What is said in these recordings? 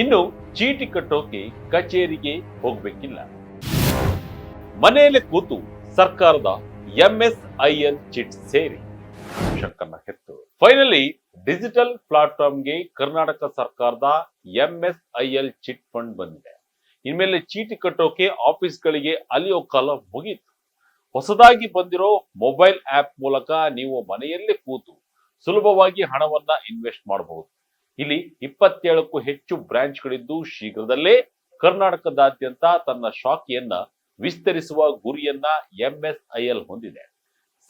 ಇನ್ನು ಚೀಟಿ ಕಟ್ಟೋಕೆ ಕಚೇರಿಗೆ ಹೋಗ್ಬೇಕಿಲ್ಲ. ಮನೆಯಲ್ಲೇ ಕೂತು ಸರ್ಕಾರದ ಎಂಎಸ್ಐಎಲ್ ಚಿಟ್ ಸೇರಿ ಶಂಕರ್ನ ಹೆತ್ತು. ಫೈನಲಿ ಡಿಜಿಟಲ್ ಪ್ಲಾಟ್ಫಾರ್ಮ್ಗೆ ಕರ್ನಾಟಕ ಸರ್ಕಾರದ ಎಂಎಸ್ಐಎಲ್ ಚಿಟ್ ಫಂಡ್ ಬಂದಿದೆ. ಇನ್ಮೇಲೆ ಚೀಟಿ ಕಟ್ಟೋಕೆ ಆಫೀಸ್ಗಳಿಗೆ ಅಲಿಯೋ ಕಾಲ ಮುಗೀತು. ಹೊಸದಾಗಿ ಬಂದಿರೋ ಮೊಬೈಲ್ ಆಪ್ ಮೂಲಕ ನೀವು ಮನೆಯಲ್ಲೇ ಕೂತು ಸುಲಭವಾಗಿ ಹಣವನ್ನ ಇನ್ವೆಸ್ಟ್ ಮಾಡಬಹುದು ಇಲ್ಲಿ ಇಪ್ಪತ್ತೇಳಕ್ಕೂ ಹೆಚ್ಚು ಬ್ರಾಂಚ್ಗಳಿದ್ದು ಶೀಘ್ರದಲ್ಲೇ ಕರ್ನಾಟಕದಾದ್ಯಂತ ತನ್ನ ಶಾಖೆಯನ್ನ ವಿಸ್ತರಿಸುವ ಗುರಿಯನ್ನ ಎಂಎಸ್ಐಎಲ್ ಹೊಂದಿದೆ.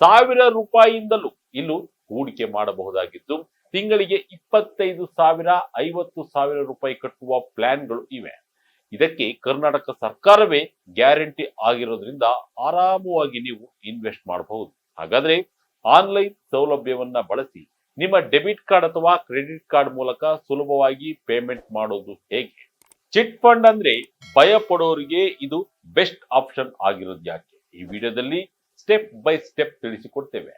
ಸಾವಿರ ರೂಪಾಯಿಯಿಂದಲೂ ಇಲ್ಲೂ ಹೂಡಿಕೆ ಮಾಡಬಹುದಾಗಿದ್ದು, ತಿಂಗಳಿಗೆ ಇಪ್ಪತ್ತೈದು ಸಾವಿರ, ಐವತ್ತು ಸಾವಿರ ರೂಪಾಯಿ ಕಟ್ಟುವ ಪ್ಲಾನ್ಗಳು ಇವೆ. ಇದಕ್ಕೆ ಕರ್ನಾಟಕ ಸರ್ಕಾರವೇ ಗ್ಯಾರಂಟಿ ಆಗಿರೋದ್ರಿಂದ ಆರಾಮವಾಗಿ ನೀವು ಇನ್ವೆಸ್ಟ್ ಮಾಡಬಹುದು. ಹಾಗಾದ್ರೆ ಆನ್ಲೈನ್ ಸೌಲಭ್ಯವನ್ನ ಬಳಸಿ ನಿಮ್ಮ ಡೆಬಿಟ್ ಕಾರ್ಡ್ ಅಥವಾ ಕ್ರೆಡಿಟ್ ಕಾರ್ಡ್ ಮೂಲಕ ಸುಲಭವಾಗಿ ಪೇಮೆಂಟ್ ಮಾಡೋದು ಹೇಗೆ? ಚಿಟ್ ಫಂಡ್ ಅಂದ್ರೆ ಭಯ ಪಡೋರಿಗೆ ಇದು ಬೆಸ್ಟ್ ಆಪ್ಷನ್ ಆಗಿರೋದು ಯಾಕೆ? ಈ ವಿಡಿಯೋದಲ್ಲಿ ಸ್ಟೆಪ್ ಬೈ ಸ್ಟೆಪ್ ತಿಳಿಸಿಕೊಡ್ತೇವೆ.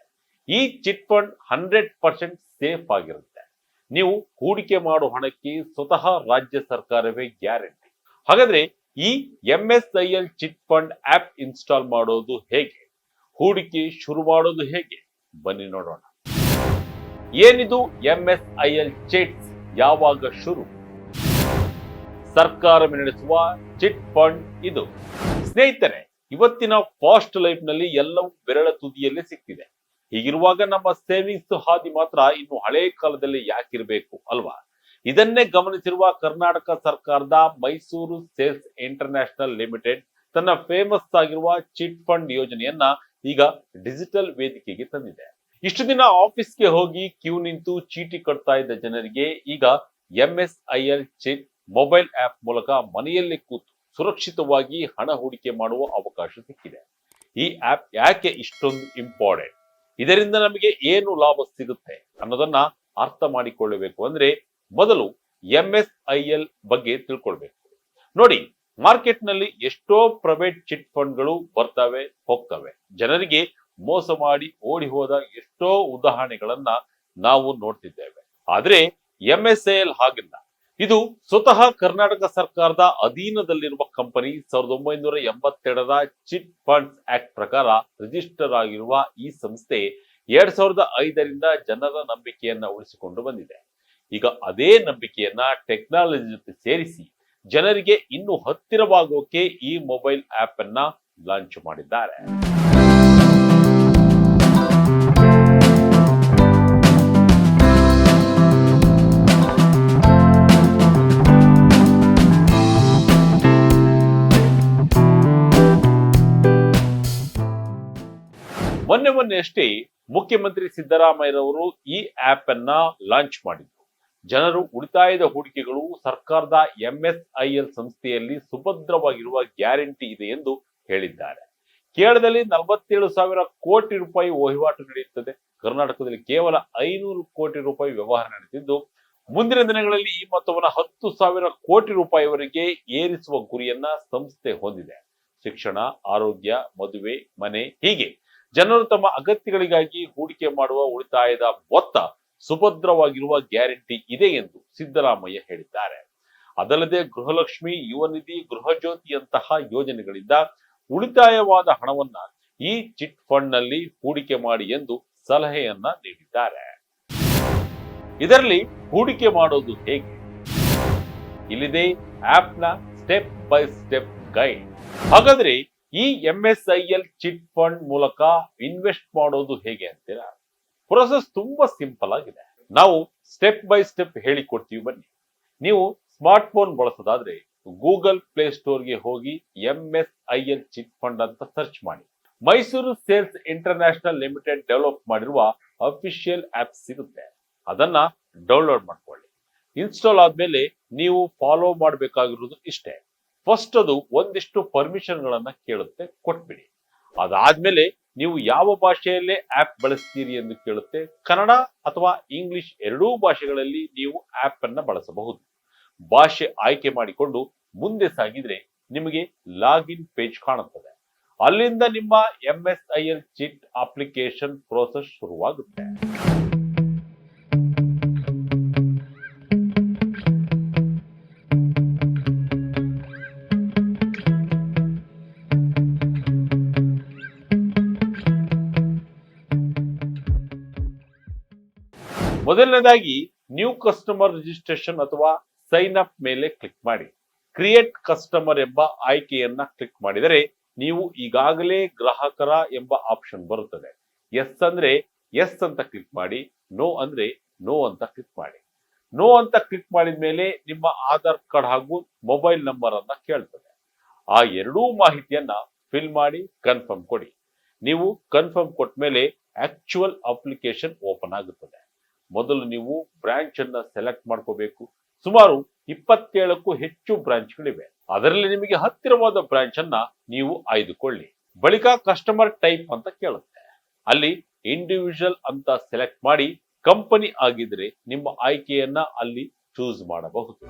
ಈ chit fund hundred percent safe ಆಗಿರುತ್ತೆ. ನೀವು ಹೂಡಿಕೆ ಮಾಡೋ ಹಣಕ್ಕೆ ಸ್ವತಃ ರಾಜ್ಯ ಸರ್ಕಾರವೇ ಗ್ಯಾರಂಟಿ. ಹಾಗಾದ್ರೆ ಈ M S I L chit fund app install ಮಾಡೋದು ಹೇಗೆ? ಹೂಡಿಕೆ ಶುರು ಮಾಡೋದು ಹೇಗೆ? ಬನ್ನಿ ನೋಡೋಣ. ಏನಿದು ಎಂಎಸ್ಐಎಲ್ ಚಿಟ್ಸ್ ಯಾವಾಗ ಶುರು? ಸರ್ಕಾರ ನಡೆಸುವ ಚಿಟ್ ಫಂಡ್ ಇದು. ಸ್ನೇಹಿತರೆ, ಇವತ್ತಿನ ಫಾಸ್ಟ್ ಲೈಫ್ನಲ್ಲಿ ಎಲ್ಲವೂ ಬೆರಳ ತುದಿಯಲ್ಲಿ ಸಿಕ್ತಿದೆ ಹೀಗಿರುವಾಗ ನಮ್ಮ ಸೇವಿಂಗ್ಸ್ ಹಾದಿ ಮಾತ್ರ ಇನ್ನು ಹಳೆ ಕಾಲದಲ್ಲಿ ಯಾಕಿರಬೇಕು ಅಲ್ವಾ? ಇದನ್ನೇ ಗಮನಿಸಿರುವ ಕರ್ನಾಟಕ ಸರ್ಕಾರದ ಮೈಸೂರು ಸೇಲ್ಸ್ ಇಂಟರ್ನ್ಯಾಷನಲ್ ಲಿಮಿಟೆಡ್ ತನ್ನ ಫೇಮಸ್ ಆಗಿರುವ ಚಿಟ್ ಫಂಡ್ ಯೋಜನೆಯನ್ನ ಈಗ ಡಿಜಿಟಲ್ ವೇದಿಕೆಗೆ ತಂದಿದೆ. ಇಷ್ಟು ದಿನ ಆಫೀಸ್ಗೆ ಹೋಗಿ ಕ್ಯೂ ನಿಂತು ಚೀಟಿ ಕಟ್ತಾ ಇದ್ದ ಜನರಿಗೆ ಈಗ ಎಂಎಸ್ಐಎಲ್ ಚೆಕ್ ಮೊಬೈಲ್ ಆಪ್ ಮೂಲಕ ಮನೆಯಲ್ಲಿ ಕೂತು ಸುರಕ್ಷಿತವಾಗಿ ಹಣ ಹೂಡಿಕೆ ಮಾಡುವ ಅವಕಾಶ ಸಿಕ್ಕಿದೆ. ಈ ಆಪ್ ಯಾಕೆ ಇಷ್ಟೊಂದು ಇಂಪಾರ್ಟೆಂಟ್? ಇದರಿಂದ ನಮಗೆ ಏನು ಲಾಭ ಸಿಗುತ್ತೆ ಅನ್ನೋದನ್ನ ಅರ್ಥ ಮಾಡಿಕೊಳ್ಳಬೇಕು ಅಂದ್ರೆ ಮೊದಲು ಎಂಎಸ್ಐಎಲ್ ಬಗ್ಗೆ ತಿಳ್ಕೊಳ್ಬೇಕು. ನೋಡಿ ಮಾರ್ಕೆಟ್ನಲ್ಲಿ ಎಷ್ಟೋ ಪ್ರೈವೇಟ್ ಚಿಟ್ ಫಂಡ್ಗಳು ಬರ್ತವೆ, ಹೋಗ್ತವೆ. ಜನರಿಗೆ ಮೋಸ ಮಾಡಿ ಓಡಿ ಹೋದ ಎಷ್ಟೋ ಉದಾಹರಣೆಗಳನ್ನ ನಾವು ನೋಡ್ತಿದ್ದೇವೆ. ಆದ್ರೆ ಎಂಎಸ್ಐಎಲ್ ಹಾಗಿಲ್ಲ. ಇದು ಸ್ವತಃ ಕರ್ನಾಟಕ ಸರ್ಕಾರದ ಅಧೀನದಲ್ಲಿರುವ ಕಂಪನಿ ಸಾವಿರದ ಒಂಬೈನೂರ ಎಂಬತ್ತೆರಡರ ಚಿಟ್ ಫಂಡ್ಸ್ ಆಕ್ಟ್ ಪ್ರಕಾರ ರಿಜಿಸ್ಟರ್ ಆಗಿರುವ ಈ ಸಂಸ್ಥೆ ಎರಡ್ ಸಾವಿರದ ಐದರಿಂದ ಜನರ ನಂಬಿಕೆಯನ್ನ ಉಳಿಸಿಕೊಂಡು ಬಂದಿದೆ. ಈಗ ಅದೇ ನಂಬಿಕೆಯನ್ನ ಟೆಕ್ನಾಲಜಿ ಜೊತೆ ಸೇರಿಸಿ ಜನರಿಗೆ ಇನ್ನು ಹತ್ತಿರವಾಗೋಕೆ ಈ ಮೊಬೈಲ್ ಆಪ್ ಅನ್ನ ಲಾಂಚ್ ಮಾಡಿದ್ದಾರೆ. ಮೊನ್ನೆ ಮೊನ್ನೆ ಅಷ್ಟೇ ಮುಖ್ಯಮಂತ್ರಿ ಸಿದ್ದರಾಮಯ್ಯರವರು ಈ ಆಪ್ ಅನ್ನ ಲಾಂಚ್ ಮಾಡಿದ್ರು. ಜನರು ಉಳಿತಾಯದ ಹೂಡಿಕೆಗಳು ಸರ್ಕಾರದ ಎಂಎಸ್ಐಎಲ್ ಸಂಸ್ಥೆಯಲ್ಲಿ ಸುಭದ್ರವಾಗಿರುವ ಗ್ಯಾರಂಟಿ ಇದೆ ಎಂದು ಹೇಳಿದ್ದಾರೆ. ಕೇರಳದಲ್ಲಿ ನಲವತ್ತೇಳು ಸಾವಿರ ಕೋಟಿ ರೂಪಾಯಿ ವಹಿವಾಟು ನಡೆಯುತ್ತದೆ. ಕರ್ನಾಟಕದಲ್ಲಿ ಕೇವಲ ಐನೂರು ಕೋಟಿ ರೂಪಾಯಿ ವ್ಯವಹಾರ ನಡೆದಿದ್ದು ಮುಂದಿನ ದಿನಗಳಲ್ಲಿ ಈ ಮೊತ್ತವನ್ನು ಹತ್ತು ಸಾವಿರ ಕೋಟಿ ರೂಪಾಯಿವರೆಗೆ ಏರಿಸುವ ಗುರಿಯನ್ನ ಸಂಸ್ಥೆ ಹೊಂದಿದೆ. ಶಿಕ್ಷಣ, ಆರೋಗ್ಯ, ಮದುವೆ, ಮನೆ ಹೀಗೆ ಜನರು ತಮ್ಮ ಅಗತ್ಯಗಳಿಗಾಗಿ ಹೂಡಿಕೆ ಮಾಡುವ ಉಳಿತಾಯದ ಮೊತ್ತ ಸುಭದ್ರವಾಗಿರುವ ಗ್ಯಾರಂಟಿ ಇದೆ ಎಂದು ಸಿದ್ದರಾಮಯ್ಯ ಹೇಳಿದ್ದಾರೆ. ಅದಲ್ಲದೆ ಗೃಹಲಕ್ಷ್ಮಿ, ಯುವ ನಿಧಿ, ಗೃಹ ಜ್ಯೋತಿಯಂತಹ ಯೋಜನೆಗಳಿಂದ ಉಳಿತಾಯವಾದ ಹಣವನ್ನ ಈ ಚಿಟ್ ಫಂಡ್ನಲ್ಲಿ ಹೂಡಿಕೆ ಮಾಡಿ ಎಂದು ಸಲಹೆಯನ್ನ ನೀಡಿದ್ದಾರೆ. ಇದರಲ್ಲಿ ಹೂಡಿಕೆ ಮಾಡೋದು ಹೇಗೆ? ಇಲ್ಲಿದೆ ಆಪ್ನ ಸ್ಟೆಪ್ ಬೈ ಸ್ಟೆಪ್ ಗೈಡ್. ಹಾಗಾದ್ರೆ ಈ MS I L chit fund ಮೂಲಕ ಇನ್ವೆಸ್ಟ್ ಮಾಡೋದು ಹೇಗೆ ಅಂತೀರಾ? ಪ್ರೊಸೆಸ್ ತುಂಬಾ ಸಿಂಪಲ್ ಆಗಿದೆ. ನಾವು ಸ್ಟೆಪ್ ಬೈ ಸ್ಟೆಪ್ ಹೇಳಿಕೊಡ್ತೀವಿ ಬನ್ನಿ. ನೀವು ಸ್ಮಾರ್ಟ್ ಫೋನ್ ಬಳಸೋದಾದ್ರೆ ಗೂಗಲ್ ಪ್ಲೇ ಸ್ಟೋರ್ಗೆ ಹೋಗಿ MS I L chit fund ಅಂತ ಸರ್ಚ್ ಮಾಡಿ. Mysuru sales international limited develop ಮಾಡಿರುವ ಅಫಿಷಿಯಲ್ ಆಪ್ ಸಿಗುತ್ತೆ ಅದನ್ನ ಡೌನ್ಲೋಡ್ ಮಾಡ್ಕೊಳ್ಳಿ. ಇನ್ಸ್ಟಾಲ್ ಆದ್ಮೇಲೆ ನೀವು ಫಾಲೋ ಮಾಡಬೇಕಾಗಿರೋದು ಇಷ್ಟೇ. ಫಸ್ಟ್ ಅದು ಒಂದಿಷ್ಟು ಪರ್ಮಿಷನ್ ಗಳನ್ನ ಕೇಳುತ್ತೆ, ಕೊಟ್ಬಿಡಿ. ಅದಾದ್ಮೇಲೆ ನೀವು ಯಾವ ಭಾಷೆಯಲ್ಲೇ ಆಪ್ ಬಳಸ್ತೀರಿ ಎಂದು ಕೇಳುತ್ತೆ, ಕನ್ನಡ ಅಥವಾ ಇಂಗ್ಲಿಷ್ ಎರಡೂ ಭಾಷೆಗಳಲ್ಲಿ ನೀವು ಆಪ್ ಅನ್ನ ಬಳಸಬಹುದು. ಭಾಷೆ ಆಯ್ಕೆ ಮಾಡಿಕೊಂಡು ಮುಂದೆ ಸಾಗಿದ್ರೆ ನಿಮಗೆ ಲಾಗಿನ್ ಪೇಜ್ ಕಾಣುತ್ತದೆ. ಅಲ್ಲಿಂದ ನಿಮ್ಮ M S I L chit application process ಶುರುವಾಗುತ್ತೆ. ಮೊದಲನೇದಾಗಿ ನ್ಯೂ ಕಸ್ಟಮರ್ ರಿಜಿಸ್ಟ್ರೇಷನ್ ಅಥವಾ ಸೈನ್ ಅಪ್ ಮೇಲೆ ಕ್ಲಿಕ್ ಮಾಡಿ. ಕ್ರಿಯೇಟ್ ಕಸ್ಟಮರ್ ಎಂಬ ಆಯ್ಕೆಯನ್ನ ಕ್ಲಿಕ್ ಮಾಡಿದರೆ ನೀವು ಈಗಾಗಲೇ ಗ್ರಾಹಕರ ಎಂಬ ಆಪ್ಷನ್ ಬರುತ್ತದೆ. ಎಸ್ ಅಂದ್ರೆ ಎಸ್ ಅಂತ ಕ್ಲಿಕ್ ಮಾಡಿ ನೋ ಅಂದ್ರೆ ನೋ ಅಂತ ಕ್ಲಿಕ್ ಮಾಡಿ. ನೋ ಅಂತ ಕ್ಲಿಕ್ ಮಾಡಿದ ಮೇಲೆ ನಿಮ್ಮ ಆಧಾರ್ ಕಾರ್ಡ್ ಹಾಗೂ ಮೊಬೈಲ್ ನಂಬರ್ ಅನ್ನ ಕೇಳ್ತದೆ. ಆ ಎರಡೂ ಮಾಹಿತಿಯನ್ನ ಫಿಲ್ ಮಾಡಿ ಕನ್ಫರ್ಮ್ ಕೊಡಿ. ನೀವು ಕನ್ಫರ್ಮ್ ಕೊಟ್ಟ ಮೇಲೆ ಆಕ್ಚುಯಲ್ ಅಪ್ಲಿಕೇಶನ್ ಓಪನ್ ಆಗುತ್ತದೆ. ಮೊದಲು ನೀವು ಬ್ರಾಂಚ್ ಅನ್ನ ಸೆಲೆಕ್ಟ್ ಮಾಡ್ಕೋಬೇಕು. ಸುಮಾರು ಇಪ್ಪತ್ತೇಳಕ್ಕೂ ಹೆಚ್ಚು ಬ್ರಾಂಚ್ಗಳಿವೆ. ಅದರಲ್ಲಿ ನಿಮಗೆ ಹತ್ತಿರವಾದ ಬ್ರಾಂಚ್ ಅನ್ನ ನೀವು ಆಯ್ದುಕೊಳ್ಳಿ. ಬಳಿಕ ಕಸ್ಟಮರ್ ಟೈಪ್ ಅಂತ ಕೇಳುತ್ತೆ. ಅಲ್ಲಿ ಇಂಡಿವಿಜುವಲ್ ಅಂತ ಸೆಲೆಕ್ಟ್ ಮಾಡಿ ಕಂಪನಿ ಆಗಿದ್ರೆ ನಿಮ್ಮ ಆಯ್ಕೆಯನ್ನ ಅಲ್ಲಿ ಚೂಸ್ ಮಾಡಬಹುದು.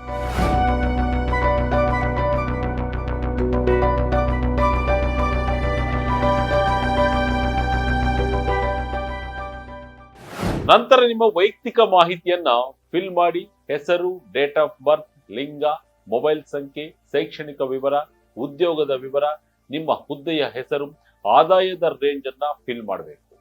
ನಂತರ ನಿಮ್ಮ ವೈಯಕ್ತಿಕ ಮಾಹಿತಿಯನ್ನ ಫಿಲ್ ಮಾಡಿ, ಹೆಸರು ಡೇಟ್ ಆಫ್ ಬರ್ತ್ ಲಿಂಗ ಮೊಬೈಲ್ ಸಂಖ್ಯೆ, ಶೈಕ್ಷಣಿಕ ವಿವರ, ಉದ್ಯೋಗದ ವಿವರ, ನಿಮ್ಮ ಹುದ್ದೆಯ ಹೆಸರು, ಆದಾಯದ ರೇಂಜ್ ಅನ್ನ ಫಿಲ್ ಮಾಡಬೇಕು.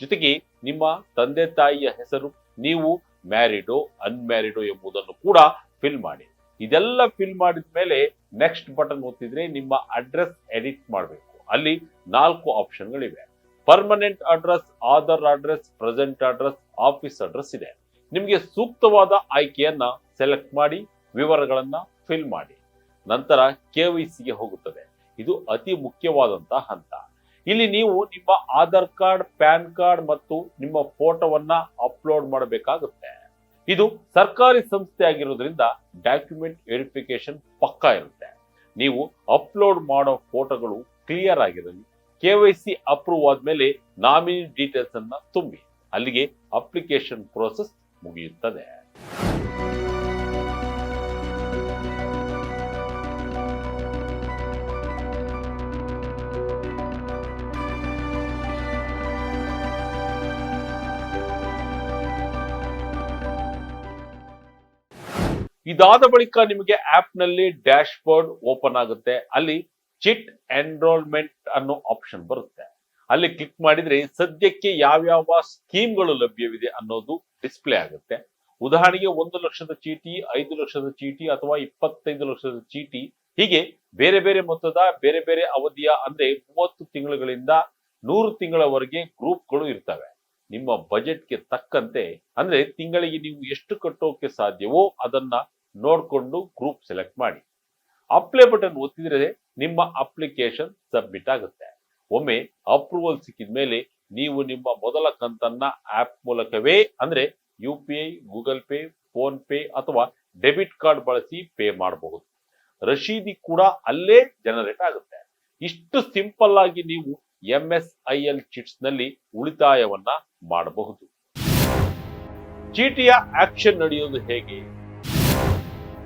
ಜೊತೆಗೆ ನಿಮ್ಮ ತಂದೆ ತಾಯಿಯ ಹೆಸರು, ನೀವು ಮ್ಯಾರಿಡೋ ಅನ್ಮ್ಯಾರಿಡೋ ಎಂಬುದನ್ನು ಕೂಡ ಫಿಲ್ ಮಾಡಿ. ಇದೆಲ್ಲ ಫಿಲ್ ಮಾಡಿದ ಮೇಲೆ ನೆಕ್ಸ್ಟ್ ಬಟನ್ ಒತ್ತಿದ್ರೆ ನಿಮ್ಮ ಅಡ್ರೆಸ್ ಎಡಿಟ್ ಮಾಡಬೇಕು. ಅಲ್ಲಿ ನಾಲ್ಕು ಆಪ್ಷನ್ಗಳಿವೆ permanent address Aadhaar address present address office address ಇದೆ. ನಿಮಗೆ ಸೂಕ್ತವಾದ ಆಯ್ಕೆಯನ್ನ ಸೆಲೆಕ್ಟ್ ಮಾಡಿ, ವಿವರಗಳನ್ನ ಫಿಲ್ ಮಾಡಿ. ನಂತರ ಕೆ ಹೋಗುತ್ತದೆ. ಇದು ಅತಿ ಮುಖ್ಯವಾದಂತಹ ಹಂತ. ಇಲ್ಲಿ ನೀವು ನಿಮ್ಮ ಆಧಾರ್ ಕಾರ್ಡ್, ಪ್ಯಾನ್ ಕಾರ್ಡ್ ಮತ್ತು ನಿಮ್ಮ ಫೋಟೋವನ್ನ ಅಪ್ಲೋಡ್ ಮಾಡಬೇಕಾಗುತ್ತೆ. ಇದು ಸರ್ಕಾರಿ ಸಂಸ್ಥೆ ಆಗಿರೋದ್ರಿಂದ ಡಾಕ್ಯುಮೆಂಟ್ ವೆರಿಫಿಕೇಶನ್ ಪಕ್ಕಾ ಇರುತ್ತೆ. ನೀವು ಅಪ್ಲೋಡ್ ಮಾಡೋ ಫೋಟೋಗಳು ಕ್ಲಿಯರ್ ಆಗಿರಲಿ. ಕೆ ವೈ ಸಿ ಅಪ್ರೂವ್ ಆದ್ಮೇಲೆ ನಾಮಿನಿ ಡೀಟೇಲ್ಸ್ ಅನ್ನ ತುಂಬಿ. ಅಲ್ಲಿಗೆ ಅಪ್ಲಿಕೇಶನ್ ಪ್ರೋಸೆಸ್ ಮುಗಿಯುತ್ತದೆ. ಇದಾದ ಬಳಿಕ ನಿಮಗೆ ಆಪ್ನಲ್ಲಿ ಡ್ಯಾಶ್ ಬೋರ್ಡ್ ಓಪನ್ ಆಗುತ್ತೆ. ಅಲ್ಲಿ ಚಿಟ್ ಎನ್ರೋಲ್ಮೆಂಟ್ ಅನ್ನೋ ಆಪ್ಷನ್ ಬರುತ್ತೆ. ಅಲ್ಲಿ ಕ್ಲಿಕ್ ಮಾಡಿದ್ರೆ ಸದ್ಯಕ್ಕೆ ಯಾವ್ಯಾವ ಸ್ಕೀಮ್ಗಳು ಲಭ್ಯವಿದೆ ಅನ್ನೋದು ಡಿಸ್ಪ್ಲೇ ಆಗುತ್ತೆ. ಉದಾಹರಣೆಗೆ ಒಂದು ಲಕ್ಷದ ಚೀಟಿ, ಐದು ಲಕ್ಷದ ಚೀಟಿ ಅಥವಾ ಇಪ್ಪತ್ತೈದು ಲಕ್ಷದ ಚೀಟಿ. ಹೀಗೆ ಬೇರೆ ಬೇರೆ ಮೊತ್ತದ, ಬೇರೆ ಬೇರೆ ಅವಧಿಯ ಅಂದ್ರೆ ಮೂವತ್ತು ತಿಂಗಳುಗಳಿಂದ ನೂರು ತಿಂಗಳವರೆಗೆ ಗ್ರೂಪ್ಗಳು ಇರ್ತವೆ. ನಿಮ್ಮ ಬಜೆಟ್ಗೆ ತಕ್ಕಂತೆ ಅಂದ್ರೆ ತಿಂಗಳಿಗೆ ನೀವು ಎಷ್ಟು ಕಟ್ಟೋಕೆ ಸಾಧ್ಯವೋ ಅದನ್ನ ನೋಡ್ಕೊಂಡು ಗ್ರೂಪ್ ಸೆಲೆಕ್ಟ್ ಮಾಡಿ. ಅಪ್ಲೈ ಬಟನ್ ಒತ್ತಿದ್ರೆ ನಿಮ್ಮ ಅಪ್ಲಿಕೇಶನ್ ಸಬ್ಮಿಟ್ ಆಗುತ್ತೆ. ಒಮ್ಮೆ ಅಪ್ರೂವಲ್ ಸಿಕ್ಕಿದ ಮೇಲೆ ನೀವು ನಿಮ್ಮ ಮೊದಲ ಕಂತನ್ನ ಆಪ್ ಮೂಲಕವೇ ಅಂದ್ರೆ U P I Google Pay PhonePe ಅಥವಾ ಡೆಬಿಟ್ ಕಾರ್ಡ್ ಬಳಸಿ ಪೇ ಮಾಡಬಹುದು. ರಶೀದಿ ಕೂಡ ಅಲ್ಲೇ ಜನರೇಟ್ ಆಗುತ್ತೆ. ಇಷ್ಟು ಸಿಂಪಲ್ ಆಗಿ ನೀವು ಎಂ ಎಸ್ ಐ ಎಲ್ ಚಿಟ್ಸ್ನಲ್ಲಿ ಉಳಿತಾಯವನ್ನ ಮಾಡಬಹುದು. ಚೀಟಿಯ ಆಕ್ಷನ್ ನಡೆಯೋದು ಹೇಗೆ?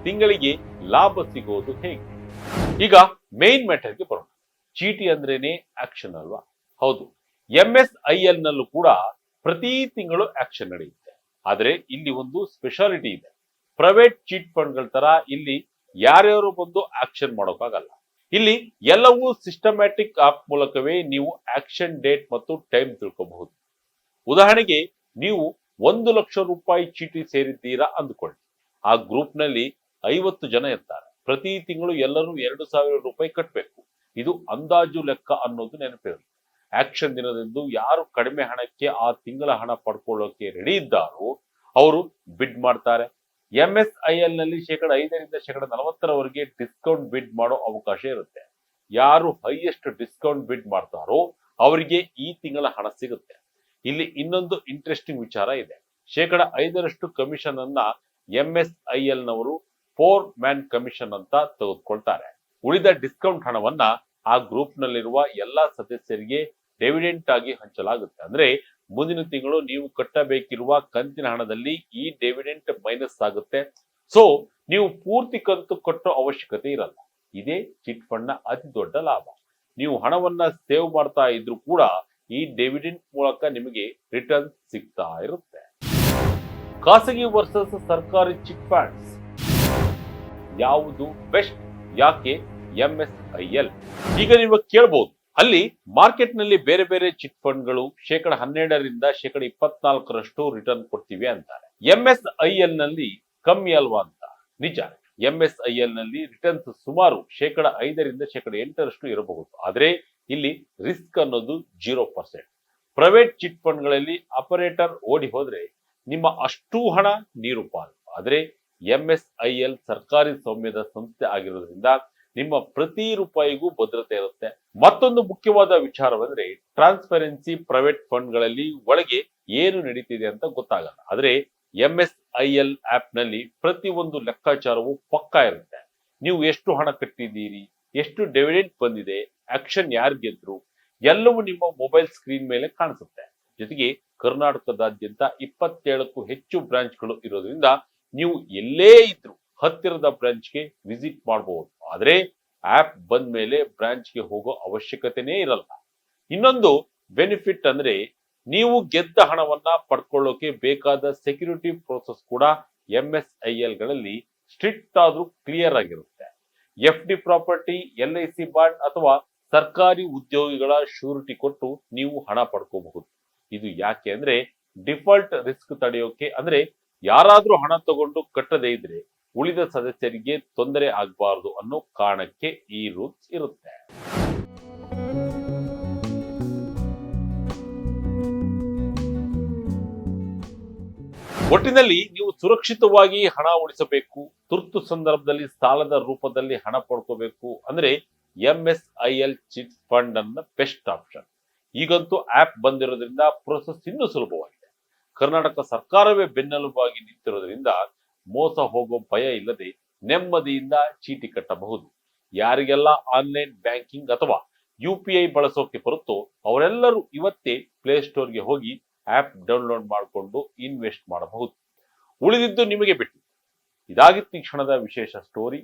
ತಿಂಗಳಿಗೆ ಲಾಭ ಸಿಗೋದು ಹೇಗೆ? ಈಗ ಮೇನ್ ಮ್ಯಾಟರ್ಗೆ ಬರೋಣ. ಚೀಟಿ ಅಂದ್ರೇನೆ ಆಕ್ಷನ್ ಅಲ್ವಾ? ಹೌದು. ಎಂ ಎಸ್ ಐ ಎಲ್ ನಲ್ಲೂ ಕೂಡ ಪ್ರತಿ ತಿಂಗಳು ಆಕ್ಷನ್ ನಡೆಯುತ್ತೆ. ಆದ್ರೆ ಇಲ್ಲಿ ಒಂದು ಸ್ಪೆಷಾಲಿಟಿ ಇದೆ. ಪ್ರೈವೇಟ್ ಚೀಟ್ ಫಂಡ್ಗಳ ತರ ಇಲ್ಲಿ ಯಾರ್ಯಾರು ಬಂದು ಆಕ್ಷನ್ ಮಾಡೋಕ್ಕಾಗಲ್ಲ. ಇಲ್ಲಿ ಎಲ್ಲವೂ ಸಿಸ್ಟಮ್ಯಾಟಿಕ್ ಆಪ್ ಮೂಲಕವೇ ನೀವು ಆಕ್ಷನ್ ಡೇಟ್ ಮತ್ತು ಟೈಮ್ ತಿಳ್ಕೋಬಹುದು. ಉದಾಹರಣೆಗೆ, ನೀವು ಒಂದು ಲಕ್ಷ ರೂಪಾಯಿ ಚೀಟಿ ಸೇರಿದ್ದೀರಾ ಅಂದ್ಕೊಳ್ಳಿ. ಆ ಗ್ರೂಪ್ನಲ್ಲಿ ಐವತ್ತು ಜನ ಇರ್ತಾರೆ. ಪ್ರತಿ ತಿಂಗಳು ಎಲ್ಲರೂ ಎರಡು ಸಾವಿರ ರೂಪಾಯಿ ಕಟ್ಟಬೇಕು ಇದು ಅಂದಾಜು ಲೆಕ್ಕ ಅನ್ನೋದು ನೆನಪಿರಲಿ. ಆಕ್ಷನ್ ದಿನದಂದು ಯಾರು ಕಡಿಮೆ ಹಣಕ್ಕೆ ಆ ತಿಂಗಳ ಹಣ ಪಡ್ಕೊಳ್ಳೋಕೆ ರೆಡಿ ಇದ್ದಾರೋ ಅವರು ಬಿಡ್ ಮಾಡ್ತಾರೆ. ಎಂ ಎಸ್ ಐ ಎಲ್ನಲ್ಲಿ ಶೇಕಡ ಐದರಿಂದ ಶೇಕಡ ನಲವತ್ತರವರೆಗೆ ಡಿಸ್ಕೌಂಟ್ ಬಿಡ್ ಮಾಡೋ ಅವಕಾಶ ಇರುತ್ತೆ. ಯಾರು ಹೈಯೆಸ್ಟ್ ಡಿಸ್ಕೌಂಟ್ ಬಿಡ್ ಮಾಡ್ತಾರೋ ಅವರಿಗೆ ಈ ತಿಂಗಳ ಹಣ ಸಿಗುತ್ತೆ. ಇಲ್ಲಿ ಇನ್ನೊಂದು ಇಂಟ್ರೆಸ್ಟಿಂಗ್ ವಿಚಾರ ಇದೆ. ಶೇಕಡ ಐದರಷ್ಟು ಕಮಿಷನ್ ಅನ್ನ ಎಂ ಎಸ್ ಐ ಎಲ್ ನವರು ಫೋರ್ ಮ್ಯಾನ್ ಕಮಿಷನ್ ಅಂತ ತೆಗೆದುಕೊಳ್ತಾರೆ. ಉಳಿದ ಡಿಸ್ಕೌಂಟ್ ಹಣವನ್ನ ಆ ಗ್ರೂಪ್ನಲ್ಲಿರುವ ಎಲ್ಲಾ ಸದಸ್ಯರಿಗೆ ಡೆವಿಡೆಂಟ್ ಆಗಿ ಹಂಚಲಾಗುತ್ತೆ. ಅಂದ್ರೆ ಮುಂದಿನ ತಿಂಗಳು ನೀವು ಕಟ್ಟಬೇಕಿರುವ ಕಂತಿನ ಹಣದಲ್ಲಿ ಈ ಡೆವಿಡೆಂಟ್ ಮೈನಸ್ ಆಗುತ್ತೆ. ಸೊ ನೀವು ಪೂರ್ತಿ ಕಂತು ಕಟ್ಟೋ ಅವಶ್ಯಕತೆ ಇರಲ್ಲ. ಇದೇ ಚಿಟ್ ಫಂಡ್ನ ಅತಿ ದೊಡ್ಡ ಲಾಭ. ನೀವು ಹಣವನ್ನ ಸೇವ್ ಮಾಡ್ತಾ ಇದ್ರು ಕೂಡ ಈ ಡೆವಿಡೆಂಟ್ ಮೂಲಕ ನಿಮಗೆ ರಿಟರ್ನ್ ಸಿಗ್ತಾ ಇರುತ್ತೆ. ಖಾಸಗಿ ವರ್ಸಸ್ ಸರ್ಕಾರಿ ಚಿಟ್ ಫಂಡ್ಸ್. ಯಾವುದು ಬೆಸ್ಟ್ ಯಾಕೆ? ಎಂ ಐ ಎಲ್ ಈಗ ನೀವು ಕೇಳಬಹುದು ಅಲ್ಲಿ ಮಾರ್ಕೆಟ್ನಲ್ಲಿ ಬೇರೆ ಬೇರೆ ಚಿಟ್ ಫಂಡ್ಗಳು ಶೇಕಡ ಹನ್ನೆರಡರಿಂದ ಶೇಕಡ ಇಪ್ಪತ್ನಾಲ್ಕರಷ್ಟು ರಿಟರ್ನ್ ಕೊಡ್ತೀವಿ ಅಂತಾರೆ. ಎಂ ಐ ಎಲ್ನಲ್ಲಿ ಕಮ್ಮಿ ಅಲ್ವಾ ಅಂತ? ನಿಜ. ಎಂ ಐ ಎಲ್ನಲ್ಲಿ ರಿಟರ್ನ್ಸ್ ಸುಮಾರು ಶೇಕಡ ಐದರಿಂದ ಶೇಕಡ ಎಂಟರಷ್ಟು ಇರಬಹುದು. ಆದ್ರೆ ಇಲ್ಲಿ ರಿಸ್ಕ್ ಅನ್ನೋದು ಜೀರೋ ಪರ್ಸೆಂಟ್. ಪ್ರೈವೇಟ್ ಚಿಟ್ ಫಂಡ್ಗಳಲ್ಲಿ ಆಪರೇಟರ್ ಓಡಿ ಹೋದ್ರೆ ನಿಮ್ಮ ಅಷ್ಟೂ ಹಣ ನೀರು ಪಾಲು ಆದ್ರೆ ಎಂ ಐ ಎಲ್ ಸರ್ಕಾರಿ ಸೌಮ್ಯದ ಸಂಸ್ಥೆ ಆಗಿರೋದ್ರಿಂದ ನಿಮ್ಮ ಪ್ರತಿ ರೂಪಾಯಿಗೂ ಭದ್ರತೆ ಇರುತ್ತೆ. ಮತ್ತೊಂದು ಮುಖ್ಯವಾದ ವಿಚಾರವೆಂದ್ರೆ ಟ್ರಾನ್ಸ್ಪರೆನ್ಸಿ ಪ್ರೈವೇಟ್ ಫಂಡ್ಗಳಲ್ಲಿ ಒಳಗೆ ಏನು ನಡೀತಿದೆ ಅಂತ ಗೊತ್ತಾಗಲ್ಲ. ಆದ್ರೆ ಎಂ ಎಸ್ ಐ ಎಲ್ ಆಪ್ನಲ್ಲಿ ಪ್ರತಿ ಒಂದು ಲೆಕ್ಕಾಚಾರವು ಪಕ್ಕಾ ಇರುತ್ತೆ. ನೀವು ಎಷ್ಟು ಹಣ ಕಟ್ಟಿದ್ದೀರಿ, ಎಷ್ಟು ಡಿವಿಡೆಂಟ್ ಬಂದಿದೆ ಆಕ್ಷನ್ ಯಾರು ಗೆದ್ರು, ಎಲ್ಲವೂ ನಿಮ್ಮ ಮೊಬೈಲ್ ಸ್ಕ್ರೀನ್ ಮೇಲೆ ಕಾಣಿಸುತ್ತೆ. ಜೊತೆಗೆ ಕರ್ನಾಟಕದಾದ್ಯಂತ ಇಪ್ಪತ್ತೇಳಕ್ಕೂ ಹೆಚ್ಚು ಬ್ರಾಂಚ್ಗಳು ಇರೋದ್ರಿಂದ, ನೀವು ಎಲ್ಲೇ ಇದ್ರು ಹತ್ತಿರದ ಬ್ರಾಂಚ್ಗೆ ವಿಸಿಟ್ ಮಾಡಬಹುದು ಆದರೆ ಆಪ್ ಬಂದ ಮೇಲೆ ಬ್ರಾಂಚ್ಗೆ ಹೋಗೋ ಅವಶ್ಯಕತೆನೇ ಇರಲ್ಲ. ಇನ್ನೊಂದು ಬೆನಿಫಿಟ್ ಅಂದ್ರೆ ನೀವು ಗೆದ್ದ ಹಣವನ್ನ ಪಡ್ಕೊಳ್ಳೋಕೆ ಬೇಕಾದ ಸೆಕ್ಯೂರಿಟಿ ಪ್ರೋಸೆಸ್ ಕೂಡ ಎಂ ಎಸ್ ಐ ಎಲ್ಗಳಲ್ಲಿ ಸ್ಟ್ರಿಕ್ಟ್ ಆದ್ರೂ ಕ್ಲಿಯರ್ ಆಗಿರುತ್ತೆ. F D property L I C bond ಅಥವಾ ಸರ್ಕಾರಿ ಉದ್ಯೋಗಿಗಳ ಶ್ಯೂರಿಟಿ ಕೊಟ್ಟು ನೀವು ಹಣ ಪಡ್ಕೋಬಹುದು. ಇದು ಯಾಕೆ ಅಂದ್ರೆ ಡಿಫಾಲ್ಟ್ ರಿಸ್ಕ್ ತಡೆಯೋಕೆ ಅಂದ್ರೆ ಯಾರಾದ್ರೂ ಹಣ ತಗೊಂಡು ಕಟ್ಟದೇ ಇದ್ರೆ ಉಳಿದ ಸದಸ್ಯರಿಗೆ ತೊಂದರೆ ಆಗಬಾರದು ಅನ್ನೋ ಕಾರಣಕ್ಕೆ ಈ ರೂಲ್ಸ್ ಇರುತ್ತೆ. ಒಟ್ಟಿನಲ್ಲಿ ನೀವು ಸುರಕ್ಷಿತವಾಗಿ ಹಣ ಉಳಿಸಬೇಕು, ತುರ್ತು ಸಂದರ್ಭದಲ್ಲಿ ಸಾಲದ ರೂಪದಲ್ಲಿ ಹಣ ಪಡ್ಕೋಬೇಕು ಅಂದ್ರೆ M S I L chit fund ಅನ್ನ ಬೆಸ್ಟ್ ಆಪ್ಷನ್. ಈಗಂತೂ ಆಪ್ ಬಂದಿರೋದ್ರಿಂದ ಪ್ರೊಸೆಸ್ ಇನ್ನೂ ಸುಲಭವಾಗಿದೆ. ಕರ್ನಾಟಕ ಸರ್ಕಾರವೇ ಬೆನ್ನೆಲುಬಾಗಿ ನಿಂತಿರೋದ್ರಿಂದ ಮೋಸ ಹೋಗೋ ಭಯ ಇಲ್ಲದೆ ನೆಮ್ಮದಿಯಿಂದ ಚೀಟಿ ಕಟ್ಟಬಹುದು. ಯಾರಿಗೆಲ್ಲ ಆನ್ಲೈನ್ ಬ್ಯಾಂಕಿಂಗ್ ಅಥವಾ ಯು ಪಿ ಐ ಬಳಸೋಕೆ ಬರುತ್ತೋ ಅವರೆಲ್ಲರೂ ಇವತ್ತೇ ಪ್ಲೇಸ್ಟೋರ್ಗೆ ಹೋಗಿ ಆಪ್ ಡೌನ್ಲೋಡ್ ಮಾಡಿಕೊಂಡು ಇನ್ವೆಸ್ಟ್ ಮಾಡಬಹುದು. ಉಳಿದಿದ್ದು ನಿಮಗೆ ಬಿಟ್ಟು. ಇದಾಗಿತ್ತು ಕ್ಷಣದ ವಿಶೇಷ ಸ್ಟೋರಿ.